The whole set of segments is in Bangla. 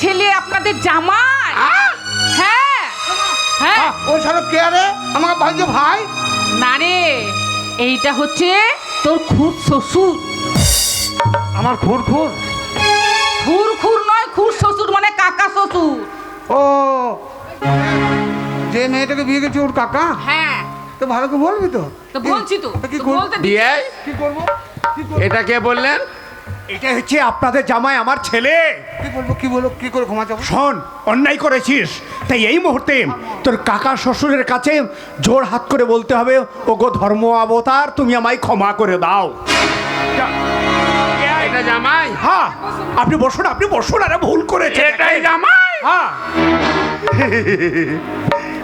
ছেলে আপনাদের জামাই। হ্যাঁ। হ্যাঁ। আহ, ওই সারা কে রে আমার ভাইজো ভাই? না রে এইটা হচ্ছে তোর খুব শ্বশুর। আমার খুর খুর? খুর খুর নয় খুর শ্বশুর মানে কাকা শ্বশুর। ও যে মেয়েটাকে বিয়ে গেছে ওর কাকা? হ্যাঁ। তো ভালো করে বলবি তো? তো বলছি তো কি বলতে দিয়ে কি করব? কি করব? এটা কে বললেন? এটা হচ্ছে আপনাদের জামাই আমার ছেলে। কি বলব কি বলব কি করে ক্ষমা চাবো শোন অন্যায় করেছিস তাই এই মুহূর্তে তোর কাকা শ্বশুরের কাছে জোর হাত করে বলতে হবে ও গো ধর্ম অবতার তুমি আমায় ক্ষমা করে দাও। এটা জামাই? হ্যাঁ আপনি বসুন আপনি বসুন আরে ভুল করেছে এটাই জামাই? হ্যাঁ।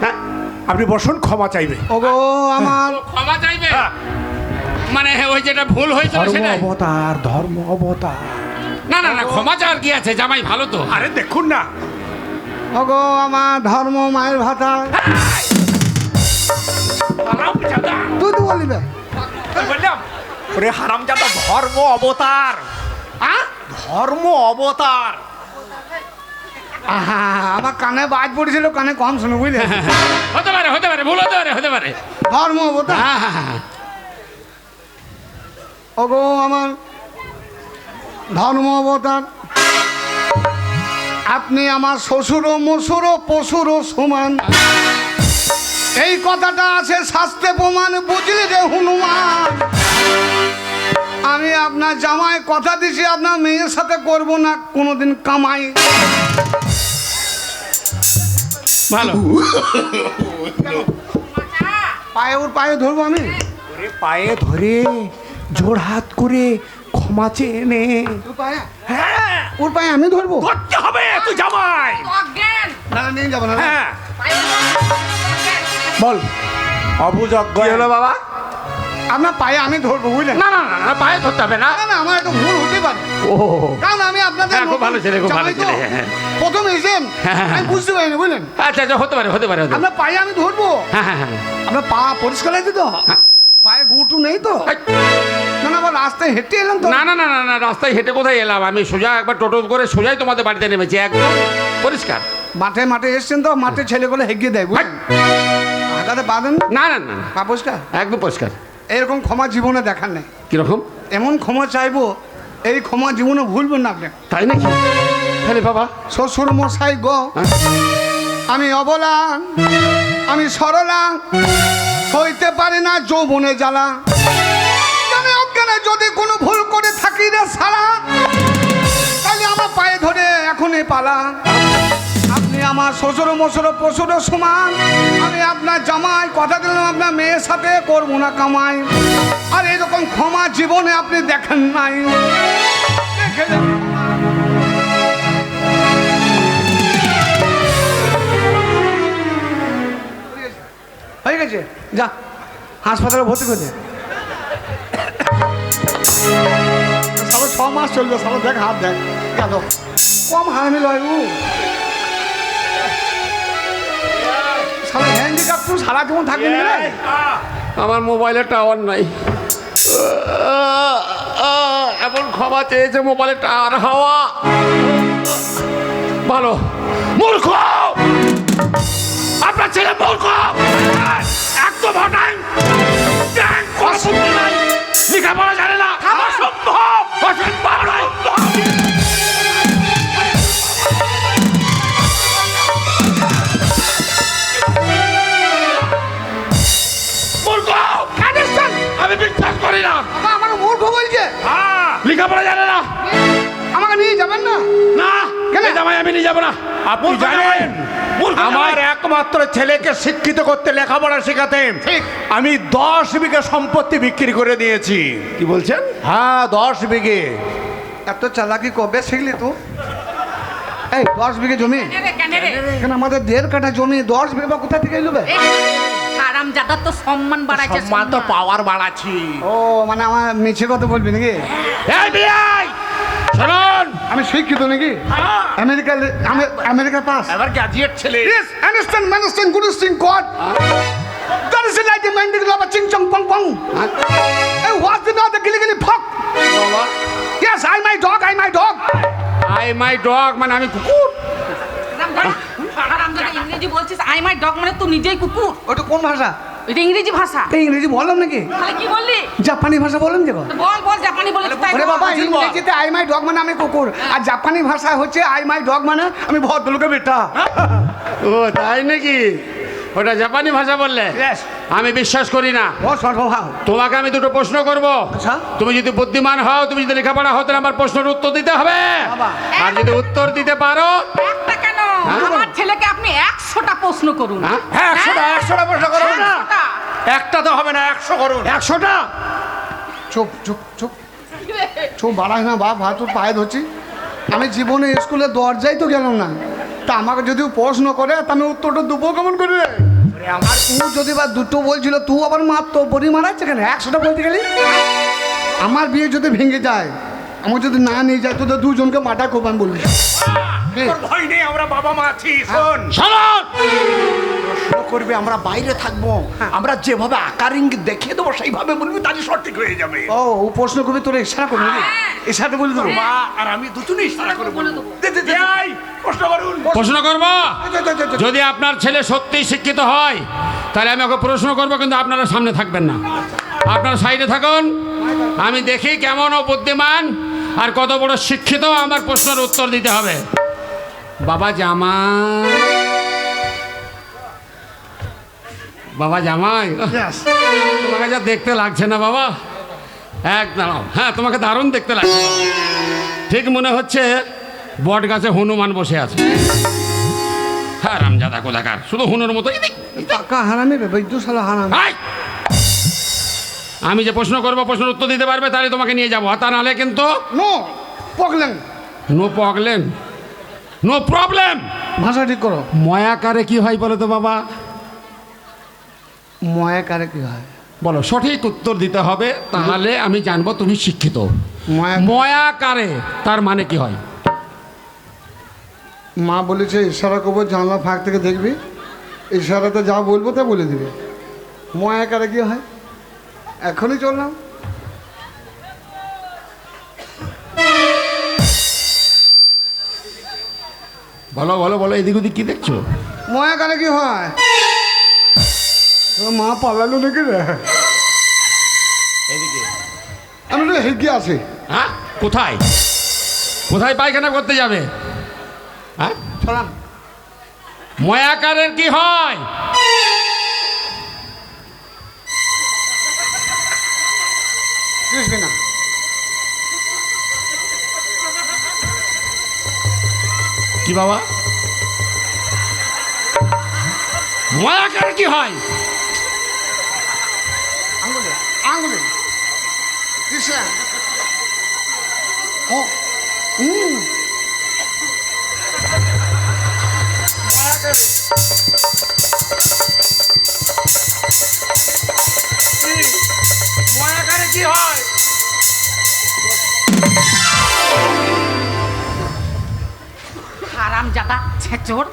হ্যাঁ, আপনি বসুন ক্ষমা চাইবে। ওগো আমার ক্ষমা চাইবে? মানে ওই যেটা ভুল হয়েছিল ধর্ম সেটাই? অবতার ধর্ম অবতার। না না না ক্ষমা চাওয়ার কি আছে? জামাই ভালো তো। আরে দেখুন না। ওগো আমার ধর্ম মায়ের ভাতা। তুই তো বলবি বললাম ওরে হারামজাদা ধর্ম অবতার। হ্যাঁ ধর্ম অবতার। আহা, আমার কানে বাজ পড়েছিল কানে কম শুনে বুঝলে? হতে পারে হতে পারে ভুল হতে পারে হতে পারে। ধর্ম অবতার। হ্যাঁ, হ্যাঁ, হ্যাঁ। ওগো আমার ধর্ম অবতার আপনি আমার শ্বশুর মশুর পশুর সমান। এই কথাটা আছে শাস্ত্রে প্রমাণ বুঝলি রে হনুমান। আমি আপনার জামাই কথা দিছি আপনার মেয়ের সাথে করব না কোনোদিন কামাই। ভালো। পায়ে ওর পায়ে ধরবো আমি? পায়ে ধরে। জোর হাত করে ক্ষমা চেয়ে নে। ওর পায়ে হ্যাঁ। ওর পায়ে আমি ধরবো? করতে হবে তুই জামাই। না না, নিয়ে যাব না। হ্যাঁ। বল। অবুযজ্ঞ কি হলো বাবা? আপনার পায়ে আমি ধরবো বুঝলেন? না না না পায়ে ধরতে হবে না। না আমার একটু ভুল হতে পারে। ও। কারণ আমি আপনাদের হ্যাঁ, খুব ভালো ছেলে, খুব ভালো ছেলে, হ্যাঁ। প্রথম এসেন হ্যাঁ, হ্যাঁ, আমি বুঝতে পারিনি বুঝলেন? আচ্ছা আচ্ছা হতে পারে হতে পারে আপনার পায়ে আমি ধরবো? হ্যাঁ হ্যাঁ হ্যাঁ। আপনার পা পরিষ্কার আছে তো হ্যাঁ। গুটু নেই তো? না না রাস্তায় হেঁটে এলাম তো। না না না না না রাস্তায় হেঁটে কোথায় এলাম? আমি সোজা একবার টোটো করে সোজাই তোমাদের বাড়িতে নেমেছি একদম পরিষ্কার। মাঠে মাঠে এসছেন তো মাঠে ছেলেগুলো হেগিয়ে দেয় বুঝলেন? আগাতে বাঁধেন না না না পা পরিষ্কার? একদম পরিষ্কার। এরকম ক্ষমা জীবনে দেখার নেই। কীরকম? এমন ক্ষমা চাইব এই ক্ষমা জীবনে ভুলবেন না আপনি। তাই নাকি? তাহলে বাবা। শ্বশুর মশাই গো হ্যাঁ? আমি অবলা আমি সরলা সইতে পারে না যৌবনে জ্বালা। জানে অজ্ঞানে যদি কোনো ভুল করে থাকি রে সারা তাহলে আমার পায়ে ধরে এখনই পালা। আপনি আমার শ্বশুর, মশুর, পশুর সমান। আমি আপনার জামাই, কথা দিলাম আপনার মেয়ের সাথে, করব না কামাই। আর এরকম ক্ষমা জীবনে আপনি দেখেন নাই। দেখে হয়ে গেছে? যা হাসপাতালে ভর্তি করে। সারা ছ মাস চলবে সারা দেখ হাত দেখ গেল কম হারামি লয় উ সারা হ্যান্ডিক্যাপ তুই সারা জীবন থাকবি আমার মোবাইলে টাওয়ার নাই। এমন ক্ষমা চেয়েছে মোবাইলে টাওয়ার হাওয়া। ভালো। মূর্খ! আপনার ছেলে মূর্খ একদম হটাই লেখাপড়া জানে না। অসম্ভব অসম্ভব মূর্খ আমি বিশ্বাস করি না। বাবা আমাকে মূর্খ বলছে। লেখাপড়া জানে না। আমাকে নিয়ে যাবেন না? না কেন? জামাই আমি নিয়ে যাব না। আপনি জানেন? আমার একমাত্র ছেলেকে শিক্ষিত করতে লেখাপড়া শেখাতে আমি দশ বিঘা সম্পত্তি বিক্রি করে দিয়েছি। কি বলছেন? হ্যাঁ দশ বিঘে। এত চালাকি কবে শিখলি তো এই দশ বিঘে জমি? কেন রে, এখানে আমাদের দেড় কাঠা জমি দশ বিঘে বা কোথা থেকে এলো বে? হারাম তো সম্মান বাড়াইছে সম্মান তো পাওয়ার বাড়াচ্ছি। ও মানে আমার মিছে কথা বলবি নাকি? এই আমি শিক্ষিত নাকি? হ্যাঁ। America America pass. এবার গ্যাজিয়েট ছেলে? Yes understand management good is in code that is like the minding লব চিং চং পং পং a what the not the গিলি গিলি ফক yes I my dog I my dog I my dog মানে আমি কুকুর। আমরা ইংরেজি বলছিস আই মাই ডগ মানে তুই নিজেই কুকুর। ওটা কোন ভাষা? এটা ইংরেজি ভাষা। এই ইংরেজি বললাম নাকি? তাহলে কি বললি? জাপানি ভাষা বলেন যে বল বল জাপানি বলে তাই বাবা ইংরেজিতে আই মাই ডগ মানে আমি কুকুর। আর জাপানি ভাষা হচ্ছে আই মাই ডগ মানে আমি ভদ্রলোকের বেটা। ও তাই নাকি? ওটা জাপানি ভাষা বললে? আমি বিশ্বাস করি না। তোমাকে আমি দুটো প্রশ্ন করব। আচ্ছা। তুমি যদি বুদ্ধিমান হও তুমি যদি লেখাপড়া হও তাহলে আমার প্রশ্নের উত্তর দিতে হবে। আর যদি উত্তর দিতে পারো আমার ছেলেকে আপনি একশোটা প্রশ্ন করুন। হ্যাঁ? হ্যাঁ একশোটা একশোটা প্রশ্ন করো না একটা তো হবে না একশো করুন। একশোটা? চুপ চুপ চুপ। চুপ বাড়াই না বাপ হাত পায়ে ধরছি। আমি জীবনে স্কুলে দরজাই তো গেলাম না। তা আমাকে যদি প্রশ্ন করে তা আমি উত্তরটা দেবো কেমন করে? আমার ও যদি বা দুটো বলছিল তুই আবার মারতো বড়ি মারাচ্ছে কেন? একশোটা বলতে গেলি? আমার বিয়ে যদি ভেঙে যায় আমার যদি না নিয়ে যায় তোদের দুজনকে মাটা খুব আমি বলবি তোর ভয় নেই আমরা বাবা মা আছি শোন। শোনো প্রশ্ন করবে আমরা বাইরে থাকব। আমরা যেভাবে আকার ইঙ্গিত দেখিয়ে দেবো সেইভাবে বলবি তাহলে সঠিক হয়ে যাবে। ও ও প্রশ্ন করবে তোর ইশারা করবি ইশারা বলে দেবো। মা আর আমি দুজনেই ইশারা করে বলব দে, দে, দে, দে। প্রশ্ন করুন। প্রশ্ন করব। যদি আপনার ছেলে সত্যি শিক্ষিত হয় তাহলে আমি ওকে প্রশ্ন করব কিন্তু আপনারা সামনে থাকবেন না। আপনার সাইডে থাকুন। আমি দেখি কেমন ও বুদ্ধিমান আর কত বড় শিক্ষিত আমার প্রশ্নের উত্তর দিতে হবে। বাবা জামাই বাবা জামাই। তোমাকে যা দেখতে লাগছে না বাবা। একদম হ্যাঁ তোমাকে দারুণ দেখতে লাগছে। ঠিক মনে হচ্ছে বট গাছে হনুমান বসে আছে। হ্যাঁ রামজাদা কোথাকার শুধু হুনুর মতো। এদিক, এদিক। টাকা হারামি রে সালা হারামি। আমি যে প্রশ্ন করব প্রশ্নের উত্তর দিতে পারবে তাহলে তোমাকে নিয়ে যাব। আর তা নাহলে কিন্তু নো পকলেন নো প্রবলেম নো প্রবলেম ভাষা ঠিক করো। ময়াকারে কি হয় বলো তো বাবা? ময়া কারে কি হয়? বলো সঠিক উত্তর দিতে হবে তাহলে আমি জানব তুমি শিক্ষিত। ময়া ময়াকারে তার মানে কি হয়? মা বলেছে ইশারা করব জানলা ফাঁক থেকে দেখবি। ইশারাতে যা বলব তা বলে দিবে। ময়া কারে কি হয়? এখনই চললাম। বলো বলো বলো এদিক ওদিক কি দেখছ? ময়া কারে কি হয়? মা পালালো নাকি রে? এদিকে। আমি তো আছি। হ্যাঁ? কোথায়? কোথায় পায়খানা করতে যাবে? হ্যাঁ? চলাম ময়াকারের কি হয়? বুঝবি কি বাবা? ময়াকারের কি হয়? আঙুলে আঙুলে। দিশা ও হুম ময়াকারে কি হয়? হারামজাদা ছেচর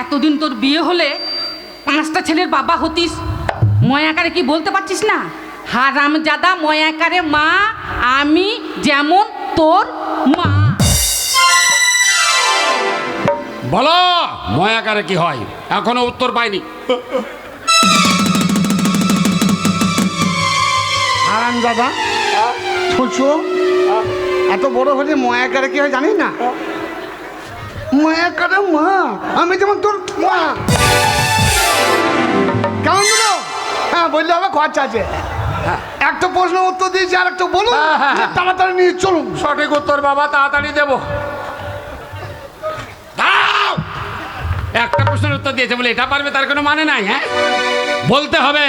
এতদিন তোর বিয়ে হলে পাঁচটা ছেলের বাবা হতিস। ময়াকারে কি বলতে পারছিস না? হারাম হারামজাদা ময়াকারে মা আমি যেমন তোর মা। বলো ময়াকারে কি হয়? এখনও উত্তর পাইনি। আরাম দাদা ছুঁচো এত বড় হলে ময়া করে কি হয় জানিস না? ময়া করে মা? আমি যেমন তোর মা। কেমন দিল হ্যাঁ বললে হবে খরচা আছে একটা প্রশ্ন উত্তর দিয়েছি আর একটা বলুন। হ্যাঁ, হ্যাঁ, হ্যাঁ। তাড়াতাড়ি নিয়ে চলুন। সঠিক উত্তর বাবা তাড়াতাড়ি দেব! একটা প্রশ্নের উত্তর দিয়েছে বলে এটা পারবে তার কোনো মানে নাই হ্যাঁ? বলতে হবে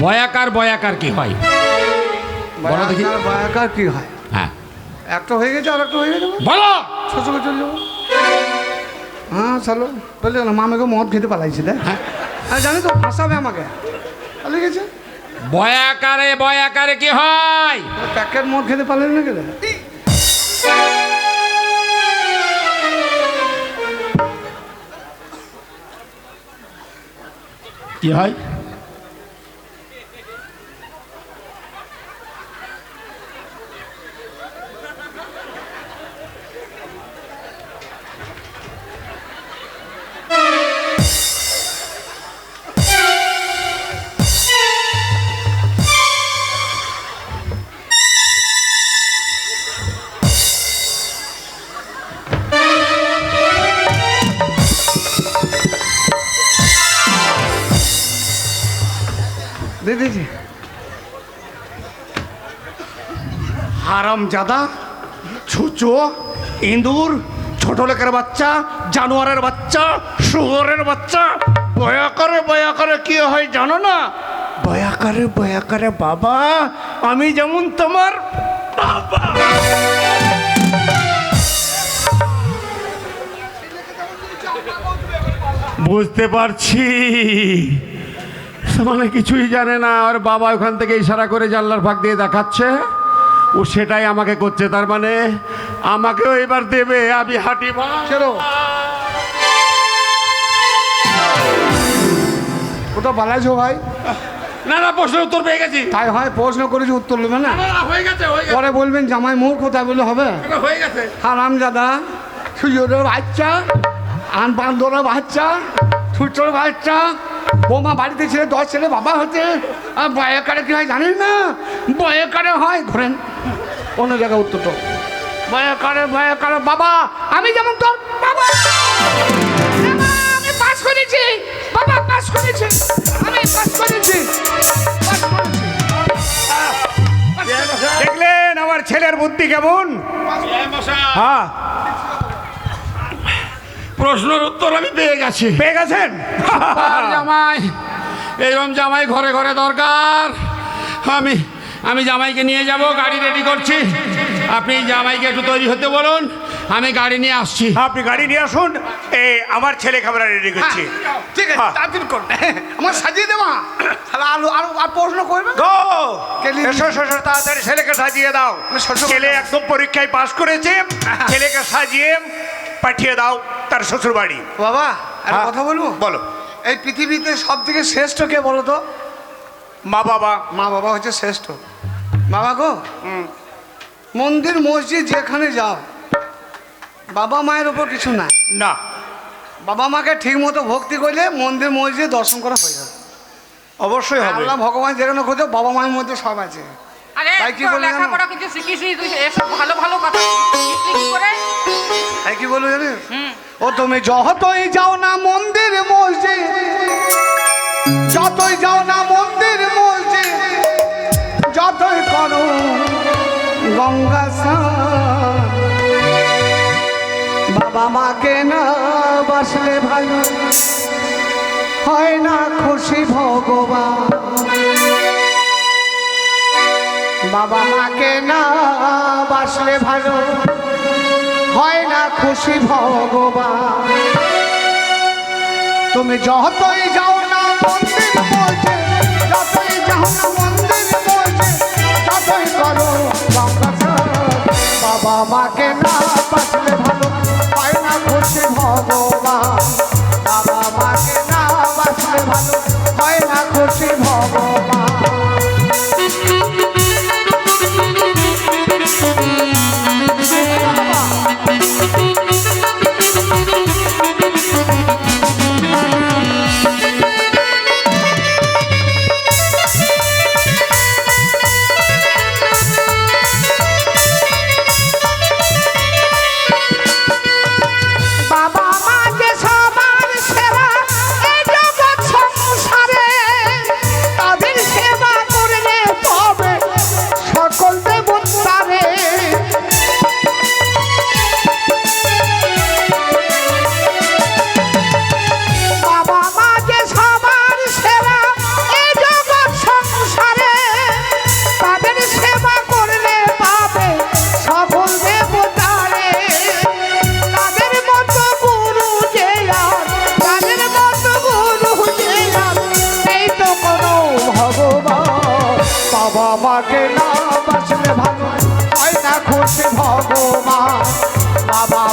বয়াকার বয়াকার কি হয়? বয়াকার কি হয় হ্যাঁ? একটা হয়ে গেছে আর একটা হয়ে গেছে বলো। ছোট করে চলে যাব। হ্যাঁ চলো বললে না মামাকে মদ খেতে পালাইছে দেখ। হ্যাঁ। জানি তো ফাঁসাবে আমাকে। পালিয়ে গেছে? বয়াকারে বয়াকারে কি হয়? প্যাকেট মদ খেতে পারলেন না কেন কি হয়? হারাম জাদা ছুচো, ইঁদুর ছোট লোকের বাচ্চা, জানোয়ারের বাচ্চা, শুয়োরের বাচ্চা। বয়া করে বয়া করে কি হয় জানো না? বয়া করে বয়া করে বাবা, আমি যেমন তোমার বাবা। বুঝতে পারছি। মানে কিছুই জানে না, আর বাবা ওখান থেকে ইশারা করে জানলার ফাঁক দিয়ে দেখাচ্ছে। ও সেটাই আমাকে করছে তার মানে আমাকেও এবার দেবে আমি হাঁটি মা। ওটা বালাইছো ভাই? না না প্রশ্নের উত্তর পেয়ে গেছি। তাই হয় প্রশ্ন করেছি উত্তর নেবে না? হয়ে গেছে পরে বলবেন জামাই মোর কোথায় বললে হবে? হয়ে গেছে। হারাম দাদা সুযোগের বাচ্চা আন বান্দরের বাচ্চা ছুটোর বাচ্চা বৌমা বাড়িতে ছেলে দশ ছেলে বাবা হচ্ছে। আর বয়কারে কি হয় জানেন না? বয়কারে হয় ঘোরেন অন্য জায়গায় উত্তর তো বয়কারে বয়কারে বাবা আমি যেমন তোর বাবা। বাবা, আমি পাস করেছি। বাবা পাস করেছি। আমি পাস করেছি। পাস করেছি। দেখলেন আমার ছেলের বুদ্ধি কেমন? হ্যাঁ। প্রশ্নের উত্তর আমি পেয়ে গেছি। পেয়ে গেছেন? জামাই এরকম জামাই ঘরে ঘরে দরকার। আমি আমি জামাইকে নিয়ে যাব গাড়ি রেডি করছি। আপনি জামাইকে একটু তৈরি হতে বলুন আমি গাড়ি নিয়ে আসছি। আপনি গাড়ি নিয়ে আসুন এ আমার ছেলে খাবার রেডি করছি। ঠিক আছে হ্যাঁ। তাড়াতাড়ি কর আমার সাজিয়ে দেওয়া তাহলে আলু আরও আর প্রশ্ন করবে? গো! দি- এসো তাড়াতাড়ি ছেলেকে সাজিয়ে দাও। শ্বশুর- ছেলে একদম পরীক্ষায় পাশ করেছে। ছেলেকে সাজিয়ে পাঠিয়ে দাও। তার শ্বশুর বাড়ি বাবা একটা হ্যাঁ। কথা বলব? বলো। এই পৃথিবীতে সব থেকে শ্রেষ্ঠ কে বলো তো? মা বাবা। মা বাবা হচ্ছে শ্রেষ্ঠ। বাবা গো মন্দির মসজিদ যেখানে যাও বাবা মায়ের উপর কিছু নাই। না। বাবা মাকে ঠিক মতো ভক্তি করলে মন্দির মসজিদ দর্শন করা হয়ে যাবে। অবশ্যই হবে। আল্লাহ ভগবান যেখানে খোঁজো বাবা মায়ের মধ্যে সব আছে। আরে তাই কি তোর বললি জানো? লেখাপড়া কিছু শিখিস তুই? এসব ভালো ভালো কথা শিখলি কি করে? তাই কি বলব জানিস? ও তুমি যতই যাও না মন্দির মসজিদ যতই যাও না মন্দির মসজিদ যতই করো গঙ্গা বাবা মাকে না বাসলে ভালো হয় না খুশি ভগবান। বাবা মাকে না বাসলে ভালো হয় না খুশি ভগবান। তুমি যতই যাও না বাবা মাকে না বাসলে ভালো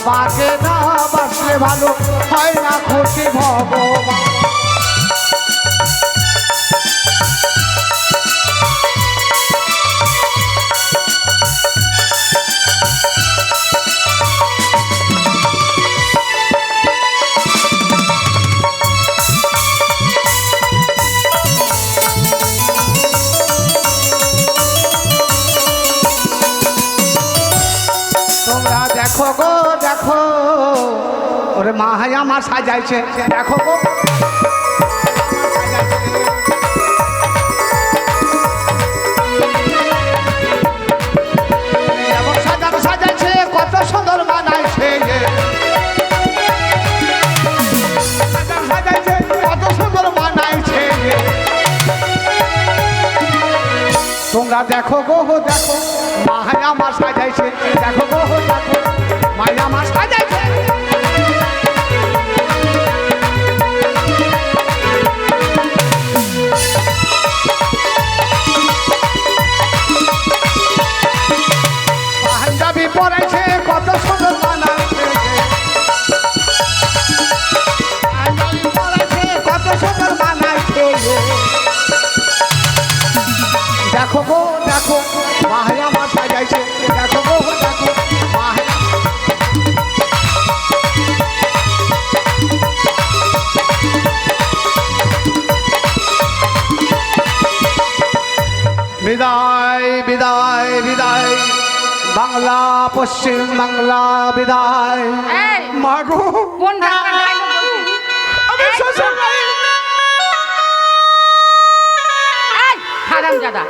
বাবা মাকে না বাসলে ভালো হয় না খুশি ভগবান। ওরে মা হাই আমার সাজাইছে। দেখো গো। তোমরা দেখো গো হো দেখো। মাহায় আমার সাজাইছে। দেখো গো হো দেখো। মায়, আমার সাজাইছে। বাংলা পশ্চিম বাংলা বিদায়। মাগো। কোন হারাম দাদা